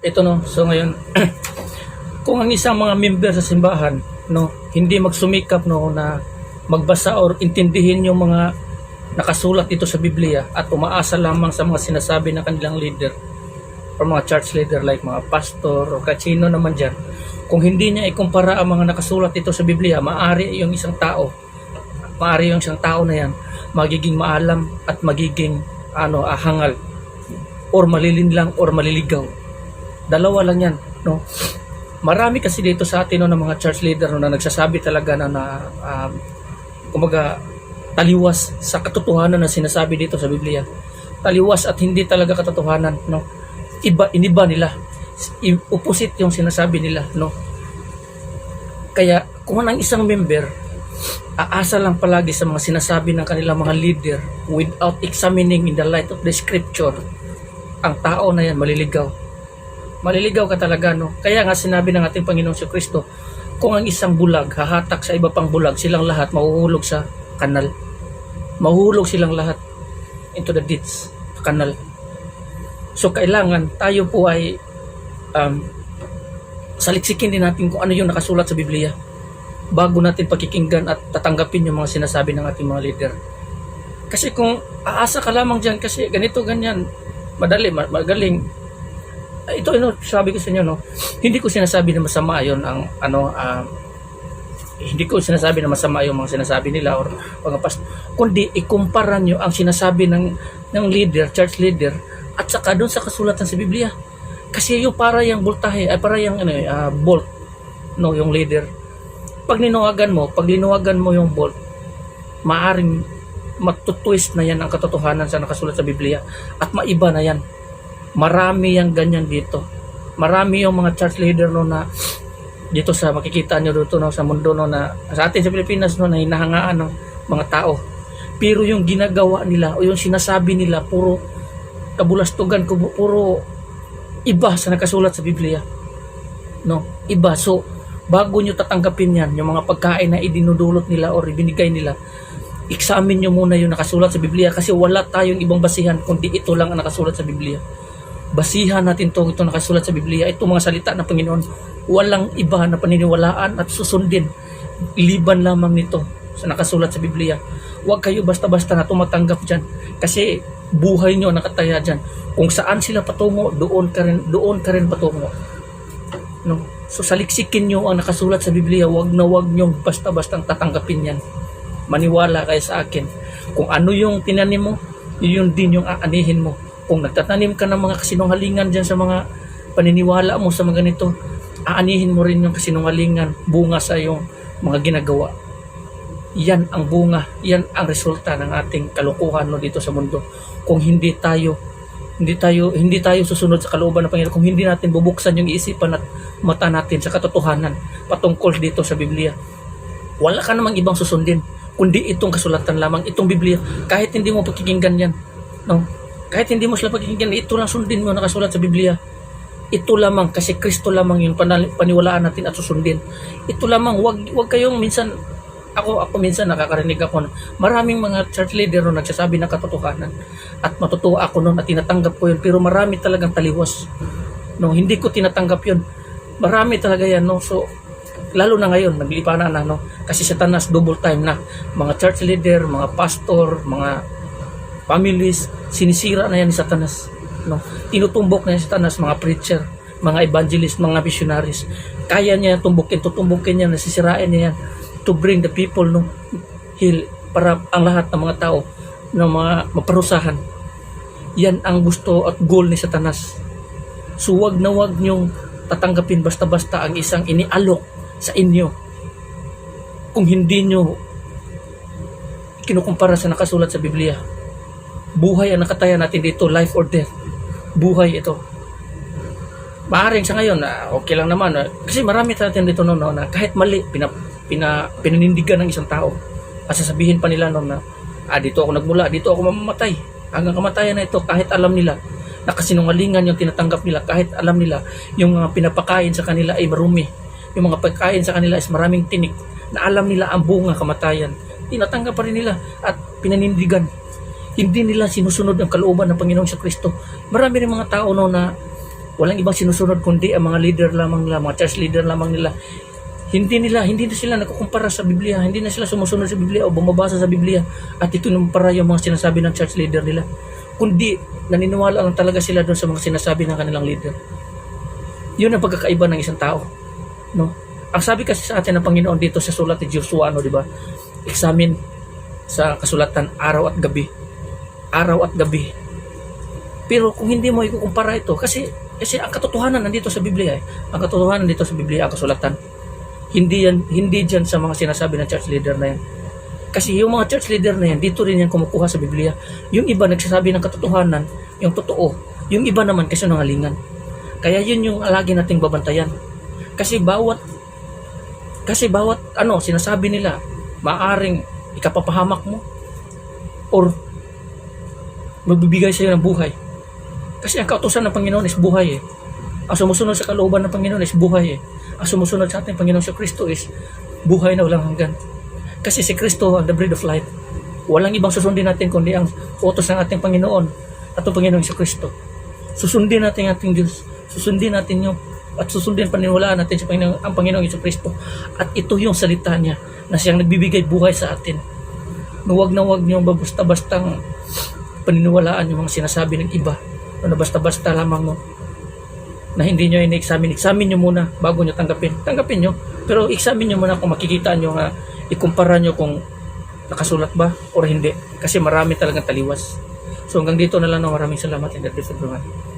ito no, so ngayon, kung ang isang mga member sa simbahan, no, hindi magsumikap no na magbasa or intindihin yung mga nakasulat dito sa Biblia at umaasa lamang sa mga sinasabi ng kanilang leader or mga church leader like mga pastor o kahit sino naman dyan, kung hindi niya ikumpara ang mga nakasulat dito sa Biblia, maari yung isang tao, maari yung isang tao na yan, magiging maalam at magiging ano, ahangal or malilinlang or maliligaw. Dalawa lang yan, no? Marami kasi dito sa atin no, ng mga church leader no, na nagsasabi talaga na, na um, kumbaga taliwas sa katotohanan na sinasabi dito sa Biblia. Taliwas at hindi talaga katotohanan, no? Iba iniba nila. Opposite yung sinasabi nila, no? Kaya kung ang isang member aasa lang palagi sa mga sinasabi ng kanilang mga leader without examining in the light of the scripture, ang tao na yan maliligaw. Maliligaw ka talaga, no? Kaya nga sinabi ng ating Panginoong si Kristo, kung ang isang bulag hahatak sa iba pang bulag, silang lahat mahuhulog sa kanal. Mahuhulog silang lahat into the ditch, kanal. So kailangan tayo po ay um, saliksikin din natin kung ano yung nakasulat sa Biblia bago natin pakikinggan at tatanggapin yung mga sinasabi ng ating mga leader. Kasi kung aasa ka lamang dyan kasi ganito ganyan, madali, ma- magaling. Ah, Ito ano, sabi ko sa inyo no, hindi ko sinasabi na masama yon ang ano ah, hindi ko sinasabi na masama yung mga sinasabi nila or mga past kundi ikumpara nyo ang sinasabi ng ng leader, church leader at saka doon sa kasulatan sa Biblia. Kasi yung para yung voltahe, ay para yung ano, ah, bolt no, yung leader. Pag ninuwagan mo, pag linuwagan mo yung bolt, maaring matutwist na yan ang katotohanan sa nakasulat sa Biblia at maiba na yan. Marami yang ganyan dito. Marami yung mga church leader no na dito sa makikita nyo dito no, sa mundo no na sa atin sa Pilipinas no na hinahangaan ng mga tao. Pero yung ginagawa nila o yung sinasabi nila puro kabulastugan, kubu- puro iba sa nakasulat sa Biblia. No, iba. So, bago nyo tatanggapin yan, yung mga pagkain na idinudulot nila or ibinigay nila, examine nyo muna yung nakasulat sa Biblia kasi wala tayong ibang basihan kundi ito lang ang nakasulat sa Biblia. Basihan natin to ito nakasulat sa Biblia. Ito mga salita ng Panginoon. Walang iba na paniniwalaan at susundin. Liban lamang nito sa nakasulat sa Biblia. Huwag kayo basta-basta na tumatanggap dyan. Kasi buhay nyo nakataya dyan. Kung saan sila patungo, doon ka rin, doon ka rin patungo. No? So saliksikin nyo ang nakasulat sa Biblia, wag na wag nyo basta-bastang tatanggapin yan. Maniwala kayo sa akin. Kung ano yung tinanim mo, yun din yung aanihin mo. Kung nagtatanim ka ng mga kasinungalingan dyan sa mga paniniwala mo sa mga ganito, aanihin mo rin yung kasinungalingan, bunga sa iyong mga ginagawa. Yan ang bunga, yan ang resulta ng ating kalukuhan no, dito sa mundo. Kung hindi tayo hindi tayo hindi tayo susunod sa kalooban ng Panginoon kung hindi natin bubuksan yung isipan at mata natin sa katotohanan patungkol dito sa Biblia. Wala ka namang ibang susundin kundi itong kasulatan lamang, itong Biblia. Kahit hindi mo pakikinggan yan, no? Kahit hindi mo sila pakikinggan, ito lang sundin mo nakasulat sa Biblia. Ito lamang kasi Kristo lamang yung paniwalaan natin at susundin. Ito lamang, wag wag kayong minsan ako ako minsan nakakarinig ako na maraming mga church leader no nagsasabi ng katotohanan at matutuwa ako noon at tinatanggap ko yun. Pero marami talagang taliwas. No hindi ko tinatanggap yun. Marami talaga yan no? So lalo na ngayon naglipanan na no? Kasi satanas double time na. Mga church leader mga pastor mga families sinisira na yan ni satanas no? Tinutumbok na yan si satanas mga preacher mga evangelist mga missionaries. Kaya niya tumbukin tutumbukin niya nasisirain niya yan to bring the people no? Heal para ang lahat ng mga tao ng mga maparusahan. Yan ang gusto at goal ni satanas. So wag na wag niyong tatanggapin basta-basta ang isang inialok sa inyo kung hindi nyo kinukumpara sa nakasulat sa Biblia. Buhay ang nakataya natin dito, life or death. Buhay ito. Maaring sa ngayon, na okay lang naman. ah, Kasi marami natin dito noon no, na kahit mali, pina, pina, pinanindigan ng isang tao. At sasabihin pa nila noon na, ah, dito ako nagmula, dito ako mamamatay. Hanggang kamatayan na ito, kahit alam nila na kasinungalingan yung tinatanggap nila, kahit alam nila yung mga pinapakain sa kanila ay marumi. Yung mga pagkain sa kanila is maraming tinik na alam nila ang bunga kamatayan. Tinatanggap pa rin nila at pinanindigan. Hindi nila sinusunod ang kalooban ng Panginoong sa Kristo. Marami rin mga tao no na Walang ibang sinusunod kundi ang mga leader lamang nila, mga church leader lamang nila. Hindi nila, hindi na sila nagkukumpara sa Biblia, hindi na sila sumusunod sa Biblia o bumabasa sa Biblia at itunumpara yung mga sinasabi ng church leader nila. Kundi naniniwala lang talaga sila doon sa mga sinasabi ng kanilang leader. Yun ang pagkakaiba ng isang tao. No? Ang sabi kasi sa atin ng Panginoon dito sa sulat ni Joshua, ano, di ba? Examine sa kasulatan araw at gabi. Araw at gabi. Pero kung hindi mo ikukumpara ito, kasi kasi ang katotohanan nandito sa Biblia eh. Ang katotohanan dito sa Biblia, ang kasulatan. Hindi yan, hindi dyan sa mga sinasabi ng church leader na yan. Kasi yung mga church leader na yan, dito rin yan kumukuha sa Biblia. Yung iba nagsasabi ng katotohanan, yung totoo. Yung iba naman kasi nangalingan. Kaya yun yung lagi nating babantayan. Kasi bawat kasi bawat ano sinasabi nila maaring ikapapahamak mo or magbibigay sa iyo ng buhay. Kasi ang kautosan ng Panginoon is buhay eh. Ang sumusunod sa kalooban ng Panginoon is buhay eh. Ang sumusunod sa ating Panginoon sa Kristo is buhay na walang hanggan. Kasi si Kristo ang the bread of life. Walang ibang susundin natin kundi ang utos ng ating Panginoon at ang Panginoon sa Kristo. Susundin natin ang ating Diyos. Susundin natin yung at susundin paniniwalaan natin sa Panginoon, ang Panginoong Iso Kristo. At ito yung salita niya na siyang nagbibigay buhay sa atin. Huwag na huwag niyo basta-bastang paniniwalaan yung mga sinasabi ng iba. Na basta-basta lamang mo na hindi nyo in-examine. Examine nyo muna bago nyo tanggapin. Tanggapin nyo. Pero examine nyo muna kung makikita nyo nga, ikumpara nyo kung nakasulat ba or hindi. Kasi marami talagang taliwas. So hanggang dito na lang. no. Maraming salamat and God bless everyone.